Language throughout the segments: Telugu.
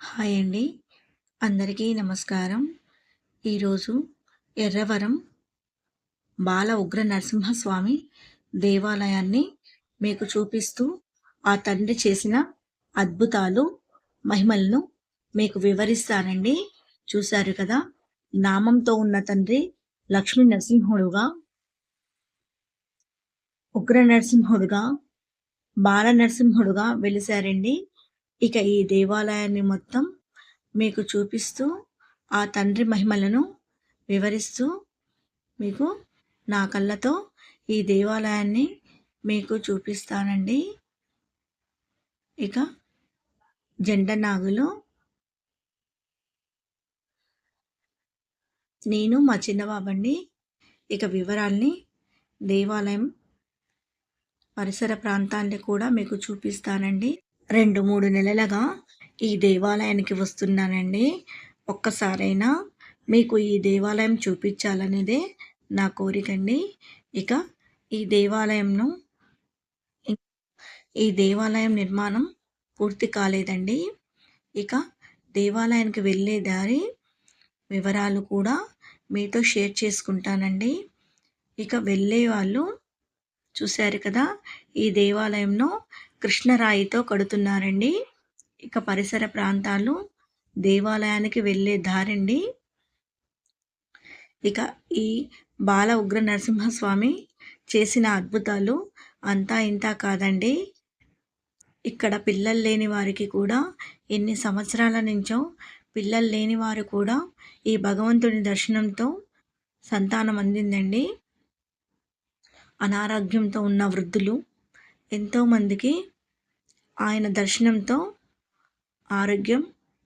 హాయ్ అండి. అందరికీ నమస్కారం. ఈరోజు ఎర్రవరం బాల ఉగ్ర నరసింహస్వామి దేవాలయాన్ని మీకు చూపిస్తూ ఆ తండ్రి చేసిన అద్భుతాలు మహిమలను మీకు వివరిస్తానండి. చూశారు కదా నామంతో ఉన్న తండ్రి లక్ష్మీ నరసింహుడుగా ఉగ్ర నరసింహుడుగా బాల నరసింహుడుగా వెలిశారండి. ఇక ఈ దేవాలయాన్ని మొత్తం మీకు చూపిస్తూ ఆ తండ్రి మహిమలను వివరిస్తూ మీకు నా కళ్ళతో ఈ దేవాలయాన్ని మీకు చూపిస్తానండి. ఇక జెండనాగులు నేను మా చిన్నబాబండి ఇక వివరాల్ని దేవాలయం పరిసర ప్రాంతాన్ని కూడా మీకు చూపిస్తానండి. రెండు మూడు నెలలుగా ఈ దేవాలయానికి వస్తున్నానండి. ఒక్కసారైనా మీకు ఈ దేవాలయం చూపించాలనేదే నా కోరికండి. ఇక ఈ దేవాలయంను ఈ దేవాలయం నిర్మాణం పూర్తి కాలేదండి. ఇక దేవాలయానికి వెళ్ళే దారి వివరాలు కూడా మీతో షేర్ చేసుకుంటానండి. ఇక వెళ్ళే వాళ్ళు చూశారు కదా ఈ దేవాలయంలో కృష్ణరాయితో కడుతున్నారండి. ఇక పరిసర ప్రాంతాలు దేవాలయానికి వెళ్ళే దారండి. ఇక ఈ బాల ఉగ్ర నరసింహస్వామి చేసిన అద్భుతాలు అంతా ఇంత కాదండి. ఇక్కడ పిల్లలు లేని వారికి కూడా ఎన్ని సంవత్సరాల నుంచో పిల్లలు లేని వారు కూడా ఈ భగవంతుని దర్శనంతో సంతానం అందిందండి. అనారోగ్యంతో ఉన్న వృద్ధులు ఎంతోమందికి ఆయన దర్శనంతో ఆరోగ్యం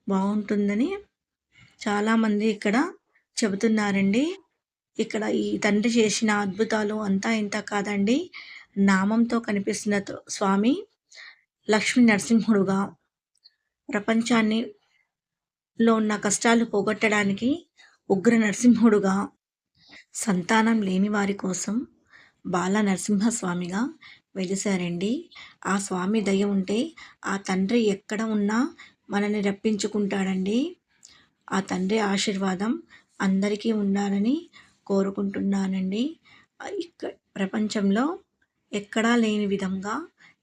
బాగుంటుందని చాలామంది ఇక్కడ చెబుతున్నారండి. ఇక్కడ ఈ తండ్రి చేసిన అద్భుతాలు అంతా ఇంత కాదండి. నామంతో కనిపిస్తున్న స్వామి లక్ష్మీ నరసింహుడుగా ప్రపంచాన్ని లో ఉన్న కష్టాలు పోగొట్టడానికి ఉగ్ర నరసింహుడుగా సంతానం లేని వారి కోసం బాల నరసింహస్వామిగా వెలిశారండి ఆ స్వామి దయ ఉంటే ఆ తండ్రి ఎక్కడ ఉన్నా మనల్ని రప్పించుకుంటాడండి. ఆ తండ్రి ఆశీర్వాదం అందరికీ ఉండాలని కోరుకుంటున్నానండి. ఇక్కడ ప్రపంచంలో ఎక్కడా లేని విధంగా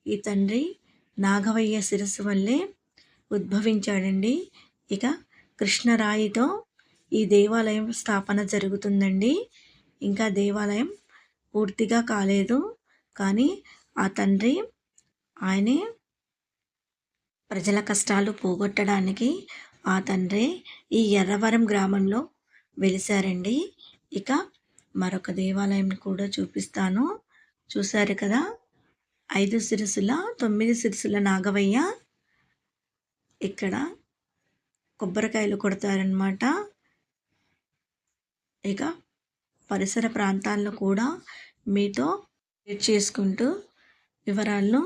ఈ తండ్రి నాగవయ్య శిరస్సు వల్లే ఉద్భవించాడండి. ఇక కృష్ణరాయితో ఈ దేవాలయం స్థాపన జరుగుతుందండి. ఇంకా దేవాలయం పూర్తిగా కాలేదు. కానీ ఆ తండ్రి ఆయనే ప్రజల కష్టాలు పోగొట్టడానికి ఆ తండ్రి ఈ ఎర్రవరం గ్రామంలో వెలిశారండి ఇక మరొక దేవాలయం కూడా చూపిస్తాను. చూశారు కదా? ఐదు సిరుసుల తొమ్మిది సిరుసుల నాగవయ్య ఇక్కడ కొబ్బరికాయలు కొడతారనమాట ఇక పరిసర ప్రాంతాల్లో కూడా మీతో చేసుకుంటూ వివరాలను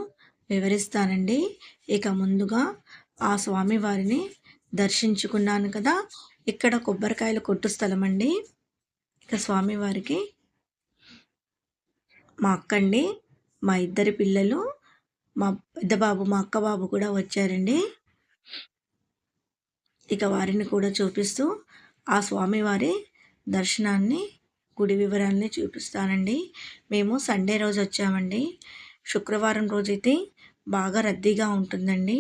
వివరిస్తానండి. ఇక ముందుగా ఆ స్వామి వారిని దర్శించుకున్నాను కదా. ఇక్కడ కొబ్బరికాయలు కొట్టు స్థలం అండి ఇక స్వామివారికి మా అక్కండి మా ఇద్దరి పిల్లలు మా పెద్ద బాబు మా అక్క బాబు కూడా వచ్చారండి. ఇక వారిని కూడా చూపిస్తూ ఆ స్వామివారి దర్శనాన్ని గుడి వివరాలని చూపిస్తానండి. మేము సండే రోజు వచ్చామండి. శుక్రవారం రోజైతే బాగా రద్దీగా ఉంటుందండి.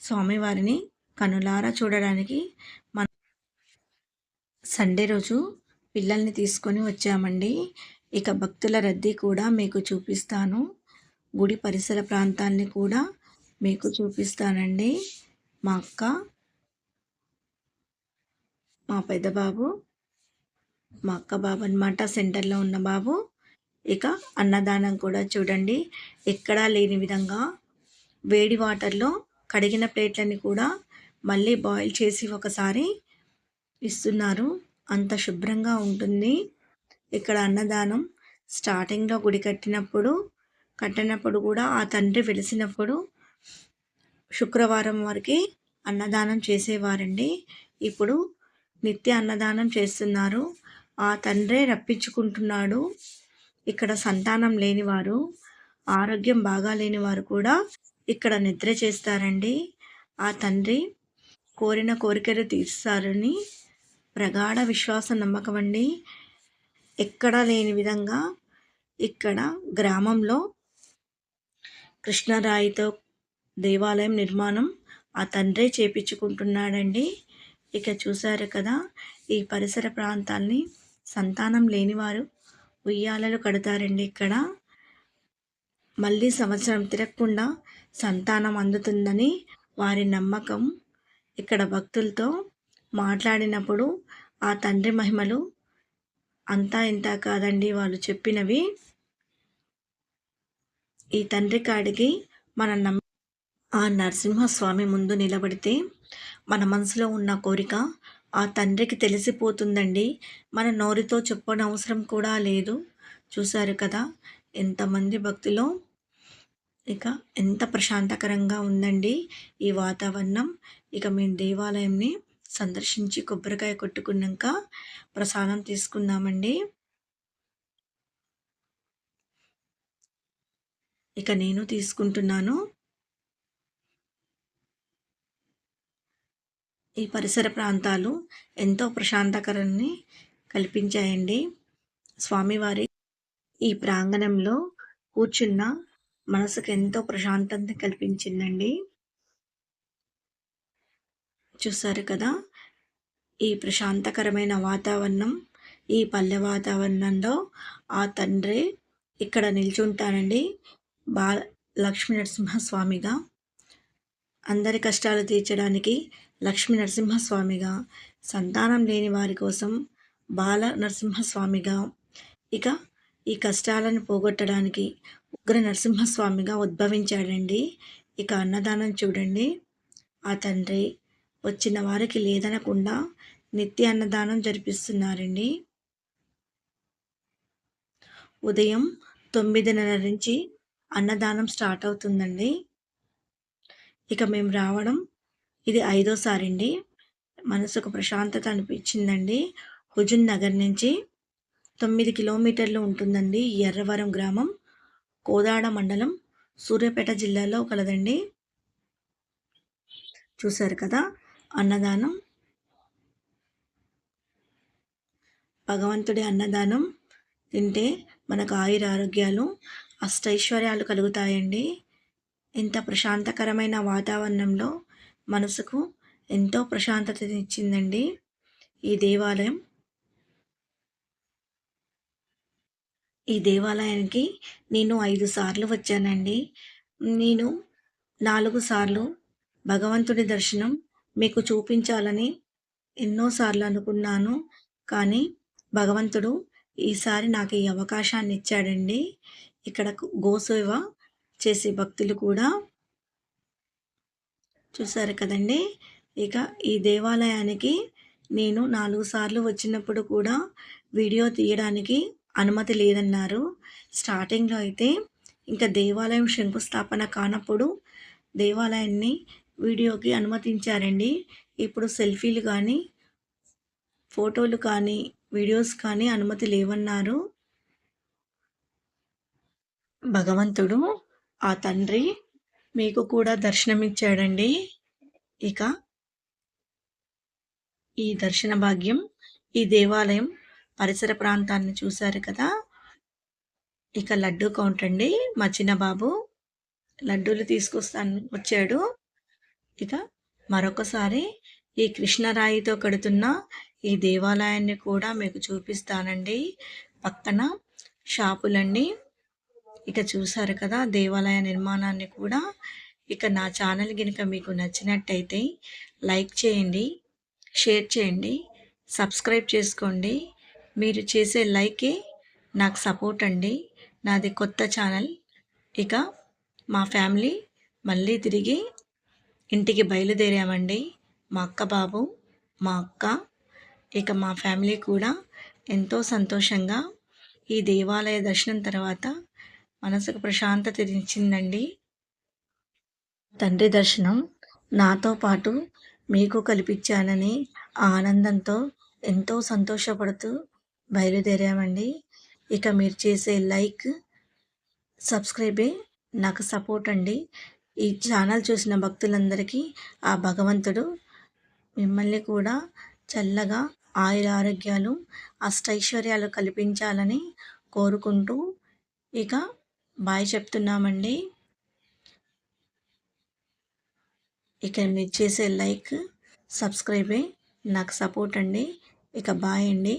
స్వామివారిని కనులారా చూడడానికి మన సండే రోజు పిల్లల్ని తీసుకొని వచ్చామండి. ఇక భక్తుల రద్దీ కూడా మీకు చూపిస్తాను. గుడి పరిసర ప్రాంతాన్ని కూడా మీకు చూపిస్తానండి. మా అక్క మా పెద్ద బాబు మా అక్క బాబు అనమాట సెంటర్లో ఉన్న బాబు. ఇక అన్నదానం కూడా చూడండి. ఎక్కడా లేని విధంగా వేడి వాటర్లో కడిగిన ప్లేట్లని కూడా మళ్ళీ బాయిల్ చేసి ఒకసారి ఇస్తున్నారు. అంత శుభ్రంగా ఉంటుంది. ఇక్కడ అన్నదానం స్టార్టింగ్లో గుడి కట్టినప్పుడు కట్టినప్పుడు కూడా ఆ తండ్రి వెలిసినప్పుడు శుక్రవారం వరకు అన్నదానం చేసేవారండి. ఇప్పుడు నిత్య అన్నదానం చేస్తున్నారు. ఆ తండ్రే రప్పించుకుంటున్నాడు. ఇక్కడ సంతానం లేనివారు ఆరోగ్యం బాగాలేని వారు కూడా ఇక్కడ నిద్ర చేస్తారండి. ఆ తండ్రి కోరిన కోరికలు తీరుస్తారని ప్రగాఢ విశ్వాస నమ్మకం అండి. ఎక్కడా లేని విధంగా ఇక్కడ గ్రామంలో కృష్ణరాయితో దేవాలయం నిర్మాణం ఆ తండ్రే చేపించుకుంటున్నాడండి. ఇక చూశారు కదా ఈ పరిసర ప్రాంతాల్ని సంతానం లేనివారు ఉయ్యాలలు కడతారండి ఇక్కడ. మళ్ళీ సంవత్సరం తిరగకుండా సంతానం అందుతుందని వారి నమ్మకం. ఇక్కడ భక్తులతో మాట్లాడినప్పుడు ఆ తండ్రి మహిమలు అంతా ఇంత కాదండి వాళ్ళు చెప్పినవి. ఈ తండ్రి కాడికి మన నమ్మ ఆ నరసింహస్వామి ముందు నిలబడితే మన మనసులో ఉన్న కోరిక ఆ తండ్రికి తెలిసిపోతుందండి. మన నోరితో చెప్పనవసరం కూడా లేదు. చూశారు కదా ఎంతమంది భక్తిలో ఇక ఎంత ప్రశాంతకరంగా ఉందండి ఈ వాతావరణం. ఇక మేము దేవాలయంని సందర్శించి కొబ్బరికాయ కొట్టుకున్నాక ప్రసాదం తీసుకుందామండి. ఇక నేను తీసుకుంటున్నాను. ఈ పరిసర ప్రాంతాలు ఎంతో ప్రశాంతకరాన్ని కల్పించాయండి. స్వామివారి ఈ ప్రాంగణంలో కూర్చున్న మనసుకు ఎంతో ప్రశాంతత కల్పించిందండి. చూసారు కదా ఈ ప్రశాంతకరమైన వాతావరణం ఈ పల్లె వాతావరణంలో ఆ తండ్రి ఇక్కడ నిల్చుంటానండి బా లక్ష్మీ నరసింహస్వామిగా అందరి కష్టాలు తీర్చడానికి లక్ష్మీ నరసింహస్వామిగా సంతానం లేని వారి కోసం బాల నరసింహస్వామిగా. ఇక ఈ కష్టాలను పోగొట్టడానికి ఉగ్ర నరసింహస్వామిగా ఉద్భవించాడండి. ఇక అన్నదానం చూడండి. ఆ తండ్రి వచ్చిన వారికి లేదనకుండా నిత్య అన్నదానం జరిపిస్తున్నారండి. ఉదయం తొమ్మిదిన్నర నుంచి అన్నదానం స్టార్ట్ అవుతుందండి. ఇక మేము రావడం ఇది ఐదోసారి అండి మనసుకు ప్రశాంతత అనిపించిందండి. హుజున్ నగర్ నుంచి తొమ్మిది కిలోమీటర్లు ఉంటుందండి ఎర్రవరం గ్రామం. కోదాడ మండలం సూర్యాపేట జిల్లాలో కలదండి. చూశారు కదా అన్నదానం. భగవంతుడి అన్నదానం తింటే మనకు ఆయుర ఆరోగ్యాలు అష్టైశ్వర్యాలు కలుగుతాయండి. ఇంత ప్రశాంతకరమైన వాతావరణంలో మనసుకు ఎంతో ప్రశాంతతనిచ్చిందండి ఈ దేవాలయం. ఈ దేవాలయానికి నేను ఐదు సార్లు వచ్చానండి. నేను నాలుగు సార్లు భగవంతుడి దర్శనం మీకు చూపించాలని ఎన్నోసార్లు అనుకున్నాను. కానీ భగవంతుడు ఈసారి నాకు ఈ అవకాశాన్ని ఇచ్చాడండి ఇక్కడ గోసేవ చేసే భక్తులు కూడా చూసారు కదండి? ఇక ఈ దేవాలయానికి నేను నాలుగు సార్లు వచ్చినప్పుడు కూడా వీడియో తీయడానికి అనుమతి లేదన్నారు. స్టార్టింగ్లో అయితే ఇంకా దేవాలయం శంకుస్థాపన కానప్పుడు దేవాలయాన్ని వీడియోకి అనుమతించారండి. ఇప్పుడు సెల్ఫీలు కానీ ఫోటోలు కానీ వీడియోస్ కానీ అనుమతి లేవన్నారు. భగవంతుడు ఆ తండ్రి మీకు కూడా దర్శనమిచ్చాడండి. ఇక ఈ దర్శన భాగ్యం ఈ దేవాలయం పరిసర ప్రాంతాన్ని చూశారు కదా. ఇక లడ్డు కౌంటర్ అండి. మా చిన్నబాబు లడ్డూలు తీసుకొస్తాను వచ్చాడు. ఇక మరొకసారి ఈ కృష్ణరాయితో కడుతున్న ఈ దేవాలయాన్ని కూడా మీకు చూపిస్తానండి. పక్కన షాపులన్నీ ఇక చూసారు కదా దేవాలయ నిర్మాణాన్ని కూడా. ఇక నా ఛానల్ కనుక మీకు నచ్చినట్టయితే లైక్ చేయండి షేర్ చేయండి సబ్స్క్రైబ్ చేసుకోండి. మీరు చేసే లైకే నాకు సపోర్ట్ అండి. నాది కొత్త ఛానల్. ఇక మా ఫ్యామిలీ మళ్ళీ తిరిగి ఇంటికి బయలుదేరామండి. మా అక్క బాబు మా అక్క ఇక మా ఫ్యామిలీ కూడా ఎంతో సంతోషంగా ఈ దేవాలయ దర్శనం తర్వాత మనసుకు ప్రశాంతత ఇచ్చిందండి తండ్రి దర్శనం నాతో పాటు మీకు కల్పించానని ఆనందంతో ఎంతో సంతోషపడుతూ బయలుదేరామండి. ఇక మీరు చేసే లైక్ సబ్స్క్రైబే నాకు సపోర్ట్ అండి. ఈ ఛానల్ చూసిన భక్తులందరికీ ఆ భగవంతుడు మిమ్మల్ని కూడా చల్లగా ఆయుర ఆరోగ్యాలు అష్టైశ్వర్యాలు కల్పించాలని కోరుకుంటూ ఇక బాయ్ చెప్తున్నామండి. ఇక మీరు చేసే లైక్ సబ్స్క్రైబే నాకు సపోర్ట్ అండి. ఇక బాయ్ అండి.